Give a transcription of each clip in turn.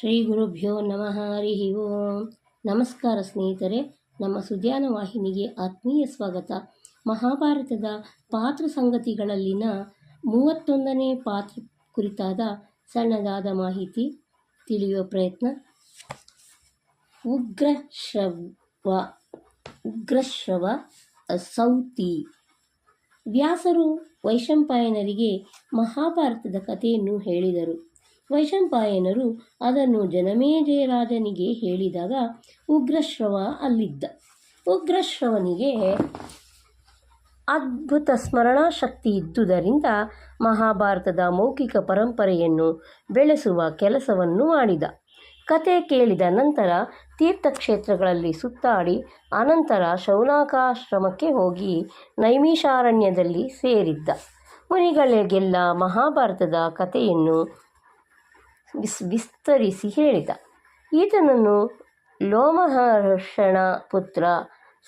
ಶ್ರೀ ಗುರುಭ್ಯೋ ನಮಃ ಹರಿ ಓಂ. ನಮಸ್ಕಾರ ಸ್ನೇಹಿತರೆ, ನಮ್ಮ ಸುಧ್ಯಾನ ವಾಹಿನಿಗೆ ಆತ್ಮೀಯ ಸ್ವಾಗತ. ಮಹಾಭಾರತದ ಪಾತ್ರ ಸಂಗತಿಗಳಲ್ಲಿನ ಮೂವತ್ತೊಂದನೇ ಪಾತ್ರ ಕುರಿತಾದ ಸಣ್ಣದಾದ ಮಾಹಿತಿ, ತಿಳಿಯುವ ಪ್ರಯತ್ನ. ಉಗ್ರಶ್ರವ ಉಗ್ರಶ್ರವ ಸೌತಿ. ವ್ಯಾಸರು ವೈಶಂಪಾಯನರಿಗೆ ಮಹಾಭಾರತದ ಕಥೆಯನ್ನು ಹೇಳಿದರು. ವೈಶಂಪಾಯನರು ಅದನ್ನು ಜನಮೇಜಯರಾಜನಿಗೆ ಹೇಳಿದಾಗ ಉಗ್ರಶ್ರವ ಅಲ್ಲಿದ್ದ. ಉಗ್ರಶ್ರವನಿಗೆ ಅದ್ಭುತ ಸ್ಮರಣಾ ಶಕ್ತಿ ಇದ್ದುದರಿಂದ ಮಹಾಭಾರತದ ಮೌಖಿಕ ಪರಂಪರೆಯನ್ನು ಬೆಳೆಸುವ ಕೆಲಸವನ್ನು ಮಾಡಿದ. ಕತೆ ಕೇಳಿದ ನಂತರ ತೀರ್ಥಕ್ಷೇತ್ರಗಳಲ್ಲಿ ಸುತ್ತಾಡಿ ಅನಂತರ ಶೌನಾಕಾಶ್ರಮಕ್ಕೆ ಹೋಗಿ ನೈಮಿಷಾರಣ್ಯದಲ್ಲಿ ಸೇರಿದ್ದ. ಮುನಿಗಳಿಗೆಲ್ಲ ಮಹಾಭಾರತದ ಕಥೆಯನ್ನು ವಿಸ್, ವಿಸ್ತರಿಸಿ ಹೇಳಿದ. ಈತನನ್ನು ಲೋಮಹರ್ಷಣ ಪುತ್ರ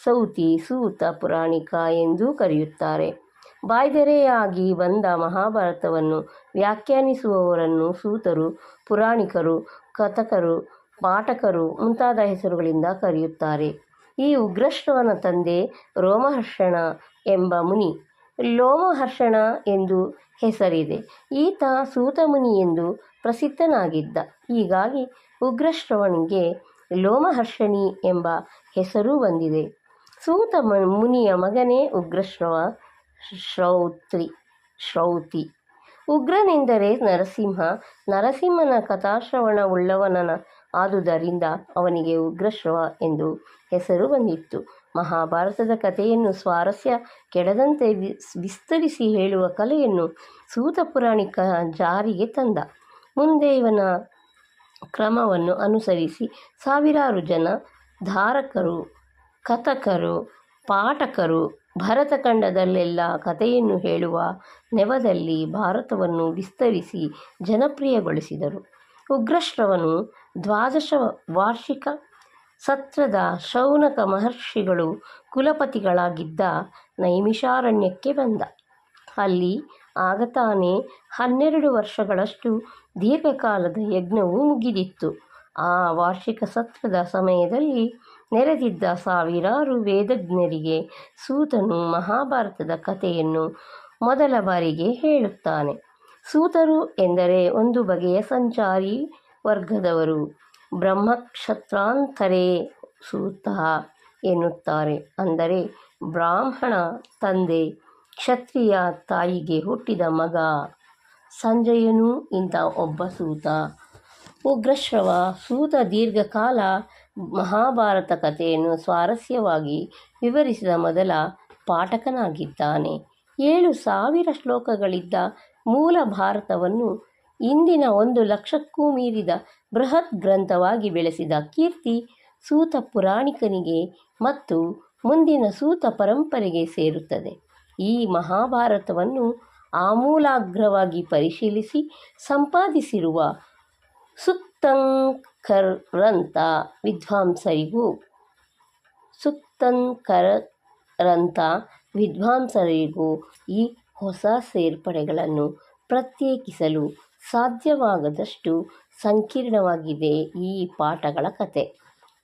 ಸೌತಿ ಸೂತ ಪುರಾಣಿಕ ಎಂದೂ ಕರೆಯುತ್ತಾರೆ. ಬಾಯ್ದೆರೆಯಾಗಿ ಬಂದ ಮಹಾಭಾರತವನ್ನು ವ್ಯಾಖ್ಯಾನಿಸುವವರನ್ನು ಸೂತರು, ಪುರಾಣಿಕರು, ಕಥಕರು, ಪಾಠಕರು ಮುಂತಾದ ಹೆಸರುಗಳಿಂದ ಕರೆಯುತ್ತಾರೆ. ಈ ಉಗ್ರಶ್ರವನ ತಂದೆ ರೋಮಹರ್ಷಣ ಎಂಬ ಮುನಿ ಲೋಮಹರ್ಷಣ ಎಂದು ಹೆಸರಿದೆ. ಈತ ಸೂತಮುನಿ ಎಂದು ಪ್ರಸಿದ್ಧನಾಗಿದ್ದ. ಹೀಗಾಗಿ ಉಗ್ರಶ್ರವನಿಗೆ ಲೋಮಹರ್ಷಣಿ ಎಂಬ ಹೆಸರು ಬಂದಿದೆ. ಸೂತ ಮುನಿಯ ಮಗನೇ ಉಗ್ರಶ್ರವ, ಶ್ರೌತ್ರಿ, ಶ್ರೌತಿ. ಉಗ್ರನೆಂದರೆ ನರಸಿಂಹ. ನರಸಿಂಹನ ಕಥಾಶ್ರವಣವುಳ್ಳವನ ಆದುದರಿಂದ ಅವನಿಗೆ ಉಗ್ರಶ್ರವ ಎಂದು ಹೆಸರು ಬಂದಿತ್ತು. ಮಹಾಭಾರತದ ಕಥೆಯನ್ನು ಸ್ವಾರಸ್ಯ ಕೆಡದಂತೆ ವಿಸ್ತರಿಸಿ ಹೇಳುವ ಕಲೆಯನ್ನು ಸೂತ ಪುರಾಣಿಕ ಜಾರಿಗೆ ತಂದ. ಮುಂದೆ ಇವನ ಕ್ರಮವನ್ನು ಅನುಸರಿಸಿ ಸಾವಿರಾರು ಜನ ಧಾರಕರು, ಕಥಕರು, ಪಾಠಕರು ಭರತಖಂಡದಲ್ಲೆಲ್ಲ ಕಥೆಯನ್ನು ಹೇಳುವ ನೆವದಲ್ಲಿ ಭಾರತವನ್ನು ವಿಸ್ತರಿಸಿ ಜನಪ್ರಿಯಗೊಳಿಸಿದರು. ಉಗ್ರಶ್ರವನು ದ್ವಾದಶ ವಾರ್ಷಿಕ ಸತ್ರದ ಶೌನಕ ಮಹರ್ಷಿಗಳು ಕುಲಪತಿಗಳಾಗಿದ್ದ ನೈಮಿಷಾರಣ್ಯಕ್ಕೆ ಬಂದ. ಅಲ್ಲಿ ಆಗ ತಾನೇ ಹನ್ನೆರಡು ವರ್ಷಗಳಷ್ಟು ದೀರ್ಘಕಾಲದ ಯಜ್ಞವು ಮುಗಿದಿತ್ತು. ಆ ವಾರ್ಷಿಕ ಸತ್ರದ ಸಮಯದಲ್ಲಿ ನೆರೆದಿದ್ದ ಸಾವಿರಾರು ವೇದಜ್ಞರಿಗೆ ಸೂತನು ಮಹಾಭಾರತದ ಕಥೆಯನ್ನು ಮೊದಲ ಬಾರಿಗೆ ಹೇಳುತ್ತಾನೆ. ಸೂತರು ಎಂದರೆ ಒಂದು ಬಗೆಯ ಸಂಚಾರಿ ವರ್ಗದವರು. ಬ್ರಹ್ಮಕ್ಷತ್ರಾಂತರೇ ಸೂತ ಎನ್ನುತ್ತಾರೆ. ಅಂದರೆ ಬ್ರಾಹ್ಮಣ ತಂದೆ. ಕ್ಷತ್ರಿಯ ತಾಯಿಗೆ ಹುಟ್ಟಿದ ಮಗ ಸಂಜಯನು ಇಂಥ ಒಬ್ಬ ಸೂತ. ಉಗ್ರಶ್ರವ ಸೂತ ದೀರ್ಘಕಾಲ ಮಹಾಭಾರತ ಕಥೆಯನ್ನು ಸ್ವಾರಸ್ಯವಾಗಿ ವಿವರಿಸಿದ ಮೊದಲ ಪಾಠಕನಾಗಿದ್ದಾನೆ. ಏಳು ಸಾವಿರ ಶ್ಲೋಕಗಳಿದ್ದ ಮೂಲ ಭಾರತವನ್ನು ಇಂದಿನ ಒಂದು ಲಕ್ಷಕ್ಕೂ ಮೀರಿದ ಬೃಹತ್ ಗ್ರಂಥವಾಗಿ ಬೆಳೆಸಿದ ಕೀರ್ತಿ ಸೂತ ಪುರಾಣಿಕನಿಗೆ ಮತ್ತು ಮುಂದಿನ ಸೂತ ಪರಂಪರೆಗೆ ಸೇರುತ್ತದೆ. ಈ ಮಹಾಭಾರತವನ್ನು ಆಮೂಲಾಗ್ರವಾಗಿ ಪರಿಶೀಲಿಸಿ ಸಂಪಾದಿಸಿರುವ ಸುತ್ತಂಕರಂಥ ವಿದ್ವಾಂಸರಿಗೂ ಸುತ್ತಂಕರಂಥ ವಿದ್ವಾಂಸರಿಗೂ ಈ ಹೊಸ ಸೇರ್ಪಡೆಗಳನ್ನು ಪ್ರತ್ಯೇಕಿಸಲು ಸಾಧ್ಯವಾಗದಷ್ಟು ಸಂಕೀರ್ಣವಾಗಿದೆ ಈ ಪಾಠಗಳ ಕತೆ.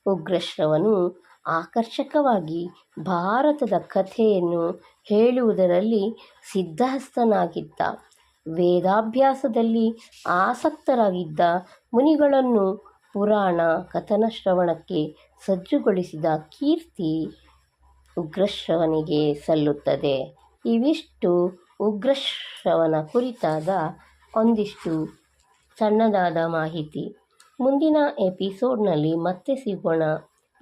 ಉಗ್ರಶ್ರವನು ಆಕರ್ಷಕವಾಗಿ ಭಾರತದ ಕಥೆಯನ್ನು ಹೇಳುವುದರಲ್ಲಿ ಸಿದ್ಧಹಸ್ತನಾಗಿದ್ದ. ವೇದಾಭ್ಯಾಸದಲ್ಲಿ ಆಸಕ್ತರಾಗಿದ್ದ ಮುನಿಗಳನ್ನು ಪುರಾಣ, ಕಥನ ಶ್ರವಣಕ್ಕೆ ಸಜ್ಜುಗೊಳಿಸಿದ ಕೀರ್ತಿ ಉಗ್ರಶ್ರವನಿಗೆ ಸಲ್ಲುತ್ತದೆ. ಇವಿಷ್ಟು ಉಗ್ರಶ್ರವನ ಕುರಿತಾದ ಒಂದಿಷ್ಟು ಸಣ್ಣದಾದ ಮಾಹಿತಿ. ಮುಂದಿನ ಎಪಿಸೋಡ್ನಲ್ಲಿ ಮತ್ತೆ ಸಿಗೋಣ.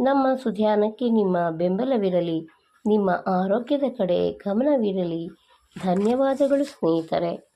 ನಮ್ಮ ಸುಧ್ಯಾನಕ್ಕೆ ನಿಮ್ಮ ಬೆಂಬಲವಿರಲಿ ನಿಮ್ಮ ಆರೋಗ್ಯದ ಕಡೆ ಗಮನವಿರಲಿ. ಧನ್ಯವಾದಗಳು ಸ್ನೇಹಿತರೆ.